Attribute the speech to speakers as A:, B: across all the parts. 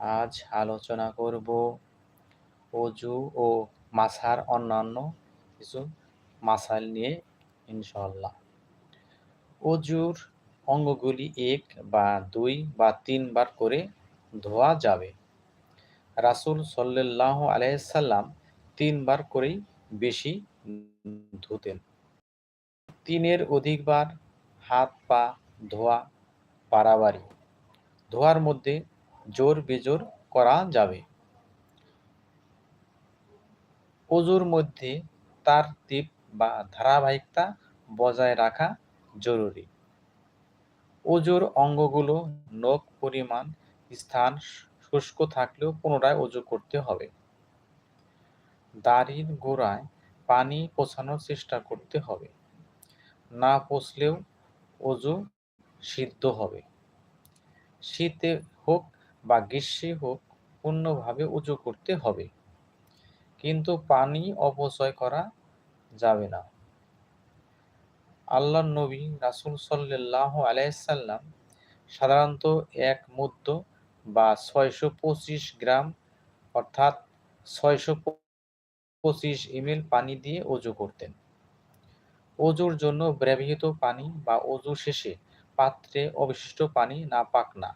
A: আজ আলোচনা করব অজু ও মাসার অন্যান্য কিছু মাসাইল নিয়ে ইনশাল্লাহ অজুর অঙ্গগুলি এক বা দুই বা তিনবার করে ধোয়া যাবে। রাসুল সাল্লাহ আলাইসাল্লাম তিনবার করেই বেশি ধুতেন। তিনের অধিকবার হাত পা ধোয়া পারাবারি ধোয়ার মধ্যে জোর বেজোর করা যাবে। অজুর মধ্যে তার তীপ বা ধারাবাহিকতা বজায় রাখা জরুরি। অজুর অঙ্গগুলো নখ, পরিমাণ, স্থান, শুষ্ক থাকলেও পুনরায় অজু করতে হবে। দাড়ির গোড়ায় পানি পৌঁছানোর চেষ্টা করতে হবে। না পৌঁছলেও অজু সিদ্ধ হবে। শীতে হোক বা গ্রীষ্মে হোক পূর্ণভাবে উঁচু করতে হবে। কিন্তু পানি অপচয় করা যাবে না। আল্লাহ নবী রাসুল সাল্লাহ আলাইসাল্লাম সাধারণত এক মুদ্দ বা ছয়শো পঁচিশ গ্রাম অর্থাৎ ছয়শো পঁচিশ এমএল পানি দিয়ে অজু করতেন। অজুর জন্য ব্যবহৃত পানি বা অজু শেষে পাত্রে অবশিষ্ট পানি না পাক না,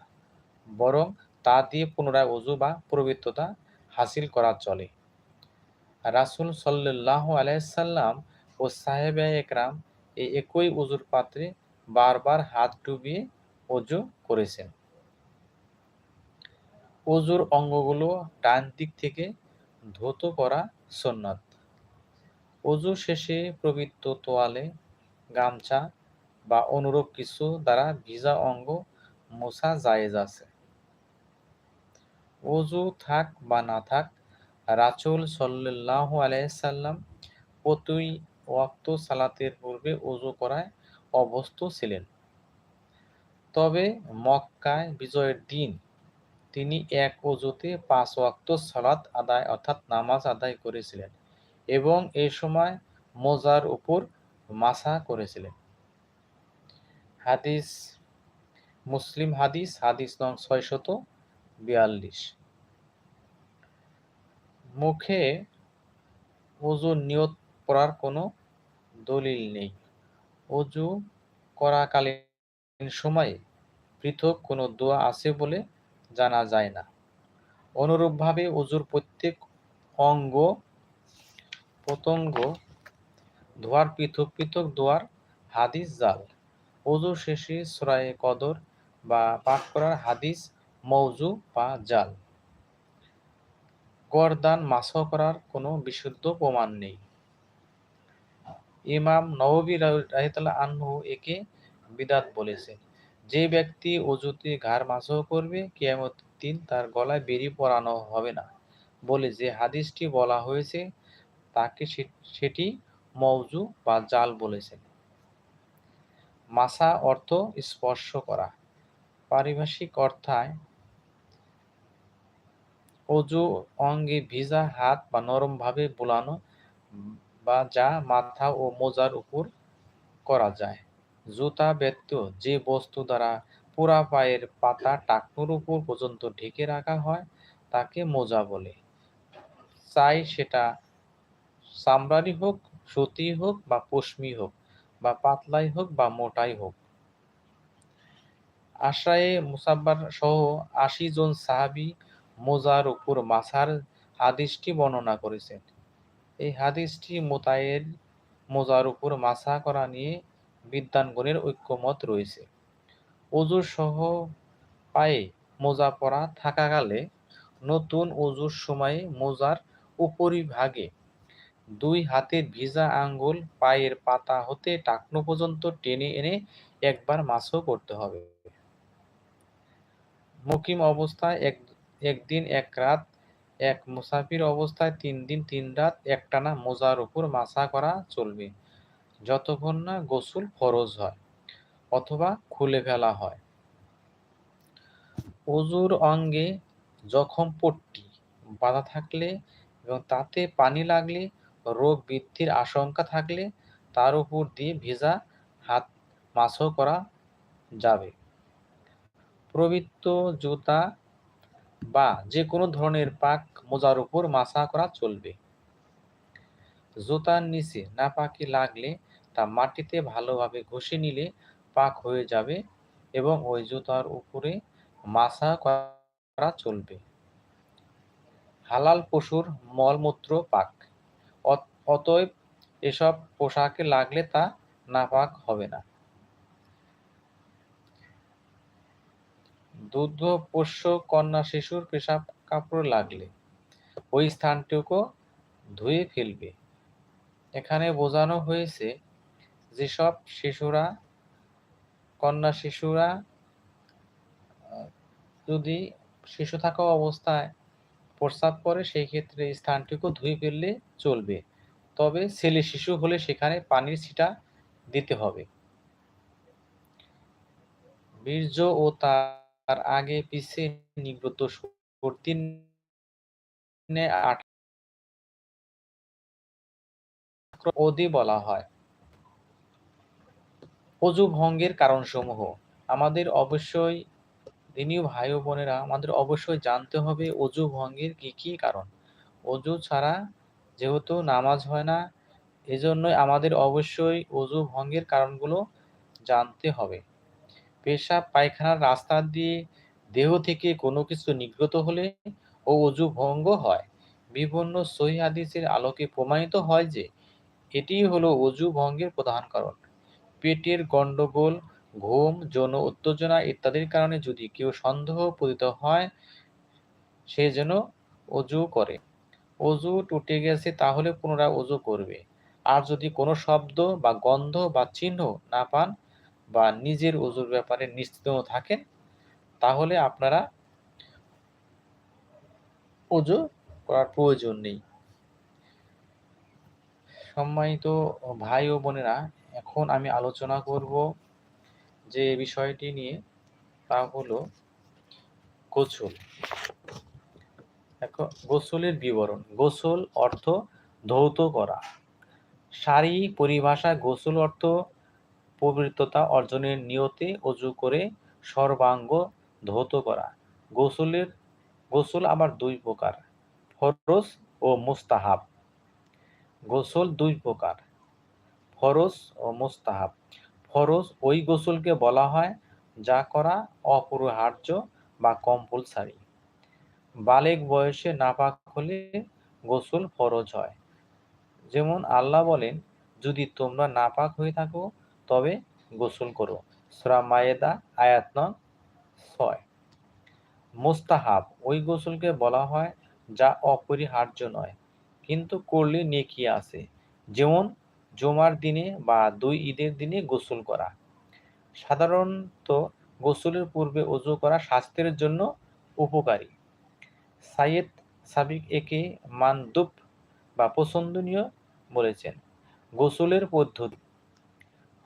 A: বরং তা দিয়ে পুনরায় অজু বা পবিত্রতা হাসিল করা চলে। রাসুল সাল্লাহ আলাইসাল্লাম ও সাহেব একরাম এই একই অজুর পাত্রে বারবার হাত ডুবিয়ে অজু করেছেন। অজুর অঙ্গগুলো ডান দিক থেকে ধৌত করা সন্ন্যত অজু শেষে প্রবৃত্ত তোয়ালে গামছা বা অনুরূপ কিছু দ্বারা ভিজা অঙ্গ মোছা জায়েজ আছে। অজু থাক বা না থাক রাচুল সাল্লাহ আলাইসাল্লাম প্রতি ওয়াক্ত সালাতের পূর্বে অজু করায় অভ্যস্ত ছিলেন। তবে মক্কায় বিজয়ের দিন তিনি এক অজুতে পাঁচ ওয়াক্ত সালাত আদায় অর্থাৎ নামাজ আদায় করেছিলেন এবং এই সময় মোজার উপর মাসা করেছিলেন। হাদিস, মুসলিম হাদিস হাদিস নং ছয়শত বিয়াল্লিশ। মুখে অজু নিয়ত করার কোনো দলিল নেই। অজু করাকালীন সময়ে পৃথক কোনো দোয়া আছে বলে জানা যায় না। অনুরূপভাবে অজুর প্রত্যেক অঙ্গ প্রত্যঙ্গ ধোয়ার পৃথক পৃথক দোয়ার হাদিস জাল। অজু শেষে সুরায়ে কদর বা পাঠ করার হাদিস মৌজু বা জাল। গরদান মাসহ করার কোনো বিশুদ্ধ প্রমাণ নেই। ইমাম নববী রাহিতাল্লাহ আনহু একে বিদাত বলেছেন, যে ব্যক্তি অজুতে ঘাড় মাসহ করবে, কিয়ামত দিন তার গলায় বেরি পরানো হবে না। বলে যে হাদিসটি বলা হয়েছে, তাকে সেটি মৌজু বা জাল বলেছেন। মাসা অর্থ স্পর্শ করা। পারিভাষিক অর্থায় অজু, অঙ্গে, ভিজা হাত বা নরমভাবে বোলানো বা যা মাথা ও মোজার উপর করা যায়। জুতা ব্যতীত যে বস্তু দ্বারা পুরা পায়ের পাতা টাকনুর উপর পর্যন্ত ঢেকে রাখা হয়, তাকে মোজা বলে। চাই সেটা চামড়ারই হোক, সুতি হোক বা পশমি হোক বা পাতলাই হোক বা মোটাই হোক। আশরায়ে মুসাব্বার সহ আশি জন সাহাবি মোজার উপর মাসার হাদিসটি বর্ণনা করেছেন। এই হাদিসটি মোতায়ের মোজার উপর মাসা করা নিয়ে বিদ্যানগণের ঐক্যমত রয়েছে। অজুর সহ পায়ে মোজা পরা থাকাকালে নতুন অজুর সময়ে মোজার উপরিভাগে দুই হাতের ভিজা আঙ্গুল পায়ের পাতা হতে টাকনো পর্যন্ত টেনে এনে একবার মাসও করতে হবে। মুকিম অবস্থায় এক একদিন এক রাত এক মুসাফির অবস্থায় তিন দিন তিন রাত একটানা মোজার উপর মাসা করা চলবে। যতক্ষণ না গোসল ফরজ হয় অথবা খুলে ফেলা হয়। অজুর অঙ্গে জখম পট্টি, বাঁধা থাকলে এবং তাতে পানি লাগলে, রোগ বৃদ্ধির আশঙ্কা থাকলে তার উপর দিয়ে ভেজা হাত মাসও করা যাবে। প্রবৃত্ত জুতা বা যে কোনো ধরনের পাক মোজার উপর মাসা করা চলবে। জুতার নিচে না নাপাকি লাগলে তা মাটিতে ভালোভাবে ঘষে নিলে পাক হয়ে যাবে এবং ওই জুতার উপরে মাসা করা চলবে। হালাল পশুর মলমূত্র পাক। অতএব এসব পোশাকে লাগলে তা নাপাক হবে না। দুধ পোষ্য কন্যা শিশুর পেশাব কাপড় লাগলে ওই স্থানটুকু ধুয়ে ফেলবে। এখানে বোঝানো হয়েছে যেসব শিশুরা, কন্যা শিশুরা যদি শিশু থাকা অবস্থায় প্রস্রাব করে, সেই ক্ষেত্রে স্থানটুকু ধুয়ে ফেললে চলবে। তবে ছেলে শিশু হলে সেখানে পানির ছিটা দিতে হবে। বীর্য ও তার আগে পিছে নিগৃত অধি বলা হয়। অজু ভঙ্গের কারণসমূহ। আমাদের অবশ্যই, দিনীয় ভাই বোনেরা, আমাদের অবশ্যই জানতে হবে অজু ভঙ্গের কি কি কারণ। অজু ছাড়া যেহেতু নামাজ হয় না, এজন্যই আমাদের অবশ্যই অজু ভঙ্গের কারণগুলো জানতে হবে। পেশাব পায়খানার রাস্তা দিয়ে দেহ থেকে কোনো কিছু নিগৃত হলে ও অজু ভঙ্গ হয়। বিভিন্ন সহি হাদিসের আলোকে প্রমাণিত হয় যে, এটি হলো অজু ভঙ্গের প্রধান কারণ। পেটের গণ্ডগোল, ঘুম, যৌন উত্তেজনা ইত্যাদির কারণে যদি কেউ সন্দেহ পতিত হয়, সে যেন অজু করে। অজু টুটে গেছে তাহলে পুনরায় অজু করবে। আর যদি কোনো শব্দ বা গন্ধ বা চিহ্ন না পান বা নিজের ওজুর ব্যাপারে নিশ্চিত থাকেন, তাহলে আপনারা ওজু করার প্রয়োজন নেই। সম্মানিত ভাই ও বোনেরা, এখন আমি আলোচনা করব যে বিষয়টি নিয়ে, তা হলো গোসল। গোসলের বিবরণ, গোসল অর্থ ধৌত করা। সারি পরিভাষা গোসল অর্থ পবিত্রতা অর্জনের নিয়তে অজু করে সর্বাঙ্গ ধৌত করা। গোসলের, গোসল আবার দুই প্রকার, ফরজ ও মুস্তাহাব। গোসল দুই প্রকার, ফরজ ও মুস্তাহাব। ফরজ ওই গোসলকে বলা হয় যা করা অপরিহার্য বা কম্পালসারি বালেক বয়সে নাপাক হলে গোসল ফরজ হয়। যেমন আল্লাহ বলেন, যদি তোমরা নাপাক হয়ে থাকো তবে গোসল করো। সুরা মায়েদা, আয়াত নং ছয়। মোস্তাহাব, ওই গোসলকে বলা হয় যা অপরিহার্য নয়, কিন্তু করলে নেকি আছে। যেমন জমার দিনে বা দুই ঈদের দিনে গোসল করা। সাধারণত গোসলের পূর্বে অজু করা স্বাস্থ্যের জন্য উপকারী। সাইয়েদ সাবিক একে মানদুপ বা পছন্দনীয় বলেছেন। গোসলের পদ্ধতি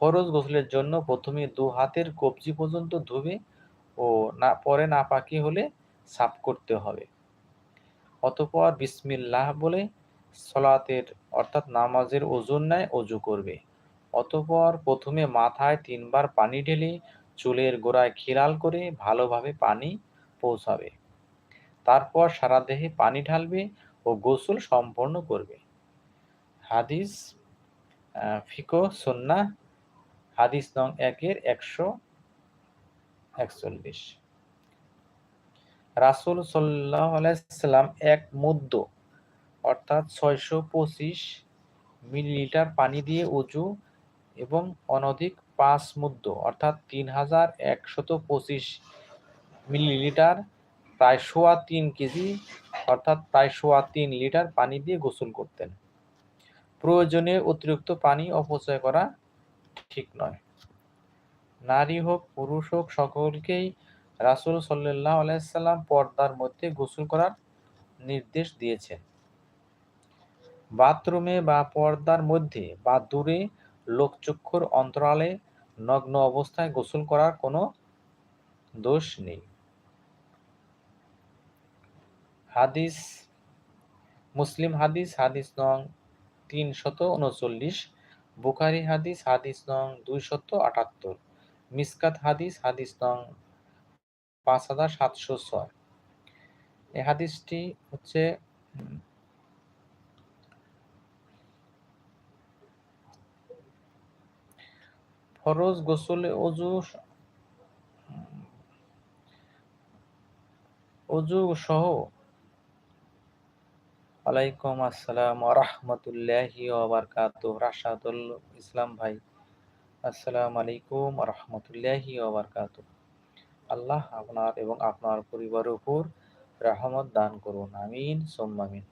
A: ফরজ গোসলের জন্য প্রথমে দু হাতের কবজি পর্যন্ত ধুবে ও না, পরে না পাকি হলে সাফ করতে হবে। অতপর বিসমিল্লাহ বলে সলাতের, অর্থাৎ নামাজের ওজন নেয় অজু করবে। অতপর প্রথমে মাথায় তিনবার পানি ঢেলে চুলের গোড়ায় খিরাল করে ভালোভাবে পানি পৌঁছাবে। তারপর সারা দেহে পানি ঢালবে ও গোসল সম্পন্ন করবে। হাদিস ফিকো সন্না হাদিস নং একের একশো একচল্লিশ। রাসুল আলাইসাল্লাম এক মুদ্দ অর্থাৎ ছয়শো পঁচিশ মিলিলিটার পানি দিয়ে উঁচু এবং অনধিক পাঁচ মুদ্দ অর্থাৎ তিন হাজার একশত পঁচিশ মিলিলিটার প্রায় সোয়া তিন কেজি, অর্থাৎ প্রায় সোয়া তিন লিটার পানি দিয়ে গোসল করতেন। প্রয়োজনে অতিরিক্ত পানি অপচয় করা ঠিক নয়। নারী হোক, পুরুষ হোক, সকলকেই রাসুল সাল্লাহ আলাইসাল্লাম পর্দার মধ্যে গোসল করার নির্দেশ দিয়েছেন। বাথরুমে বা পর্দার মধ্যে বা দূরে লোকচক্ষুর অন্তরালে নগ্ন অবস্থায় গোসল করার কোনো দোষ নেই। হাদিস, মুসলিম হাদিস হাদিস নং তিনশত উনচল্লিশ বুখারি হাদিস হাদিস নং দুইশত আটাত্তর। মিসকাত হাদিস হাদিস নং পাঁচ হাজার সাতশো ছয়। এ হাদিসটি হচ্ছে ফরজ গোসলে অজু অজু সহ ওয়ালাইকুম আসসালাম রহমতুল্লাহি ওবরকাত রাশাদুল ইসলাম ভাই, আসসালামু আলাইকুম রহমতুল্লাহি ওবরকাত আল্লাহ আপনার এবং আপনার পরিবারের উপর রহমত দান করুন, আমিন সোম্মামিন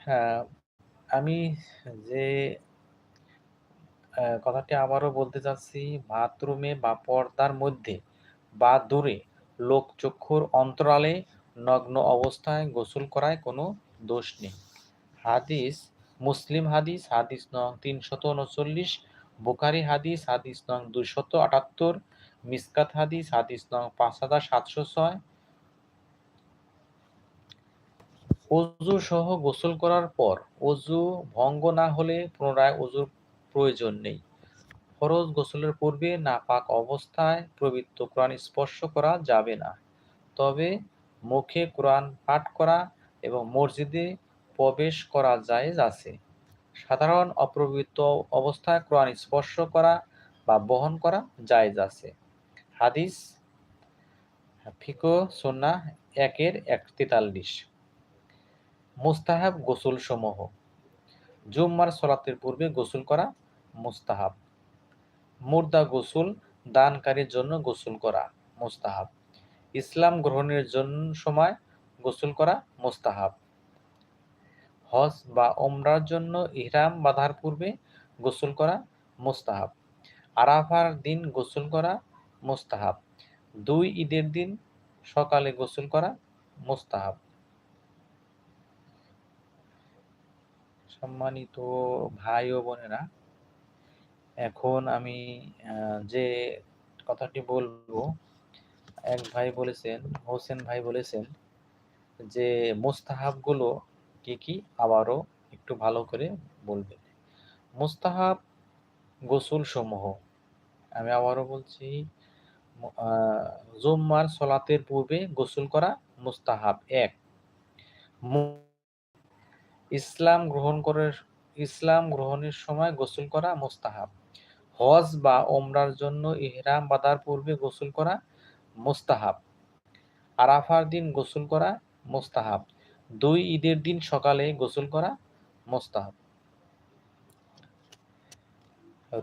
A: হ্যাঁ আমি যে কথাটি আবারও বলতে চাচ্ছি, বাথরুমে বা পর্দার মধ্যে বা দূরে লোকচক্ষুর অন্তরালে নগ্ন অবস্থায় গোসল করায় কোনো দোষ নেই। হাদিস, মুসলিম হাদিস হাদিস নং তিনশত উনচল্লিশ বোকারি হাদিস হাদিস নং দুইশত আটাত্তর, মিসকাত হাদিস হাদিস নং পাঁচ হাজার সাতশো ছয়। অজু সহ গোসল করার পর অজু ভঙ্গ না হলে পুনরায় অজুর প্রয়োজন নেই। ফরজ গোসলের পূর্বে নাপাক অবস্থায় পবিত্র কোরআন স্পর্শ করা যাবে না। তবে মুখে কোরআন পাঠ করা এবং মসজিদে প্রবেশ করা জায়েজ আছে। সাধারণ অপ্রবৃত্ত অবস্থায় কোরআন স্পর্শ করা বা বহন করা জায়েজ আছে। হাদিস ফিকো সোনা একের এক তেতাল্লিশ। মুস্তাহাব গোসল সমূহ জুম্মার সলাতের পূর্বে গোসল করা মুস্তাহাব। মুর্দা গোসল দানকারীর জন্য গোসল করা মুস্তাহাব। ইসলাম গ্রহণের জন্য সময় গোসল করা মোস্তাহাব। হজ বা ওমরার জন্য ইহরাম বাঁধার পূর্বে গোসল করা মোস্তাহাব। আরাফার দিন গোসল করা মোস্তাহাব। দুই ঈদের দিন সকালে গোসল করা মোস্তাহাব। সম্মানিত ভাই ও বোনেরা, এখন আমি যে কথাটি বলব এক ভাই বলেছেন, হোসেন ভাই বলেছেন যে, মোস্তাহাবগুলো কি কি আবারও একটু ভালো করে বলবেন মোস্তাহাব গোসল সমূহ আমি আবারও বলছি জুম্মার সলাতের পূর্বে গোসল করা মুস্তাহাব। এক। ইসলাম গ্রহণ করে, ইসলাম গ্রহণের সময় গোসল করা মোস্তাহাব। হজ বা ওমরার জন্য ইহরাম বাঁধার পূর্বে গোসল করা মোস্তাহাব। আরাফার দিন গোসল করা মোস্তাহাব। দুই ঈদের দিন সকালে গোসল করা মোস্তাহাব।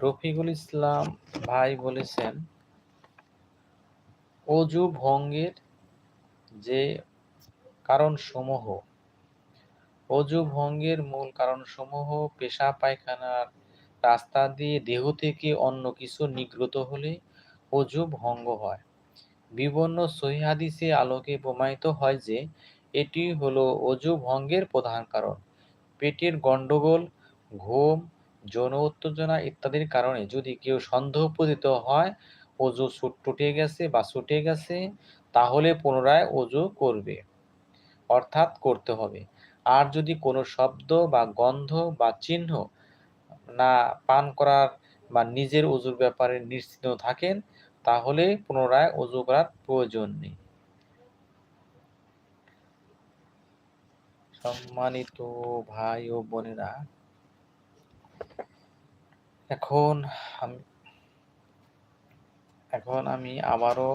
A: রফিকুল ইসলাম ভাই বলেছেন, অজু ভঙ্গের যে কারণ সমূহ অজু ভঙ্গের মূল কারণ সমূহ পেশা, পায়খানার রাস্তা দিয়ে দেহ থেকে অন্য কিছু নিগ্রত হলে অজু ভঙ্গ হয়। বিভিন্ন সহিহাদিসে আলোকে প্রমাণিত হয় যে, এটি হলো অজু ভঙ্গের প্রধান কারণ। পেটের গণ্ডগোল, ঘুম, যৌন উত্তেজনা ইত্যাদির কারণে যদি কেউ সন্দেহ সন্দেহপতিত হয়, অজু টুটে গেছে বা ছুটে গেছে, তাহলে পুনরায় অজু করবে, অর্থাৎ করতে হবে। আর যদি কোনো শব্দ বা গন্ধ বা চিহ্ন না পান করার বা নিজের অজুর ব্যাপারে নিশ্চিত থাকেন তাহলে পুনরায় অজু করার প্রয়োজন নেই। সম্মানিত ভাই ও বোনেরা, এখন আমি এখন আমি আবারও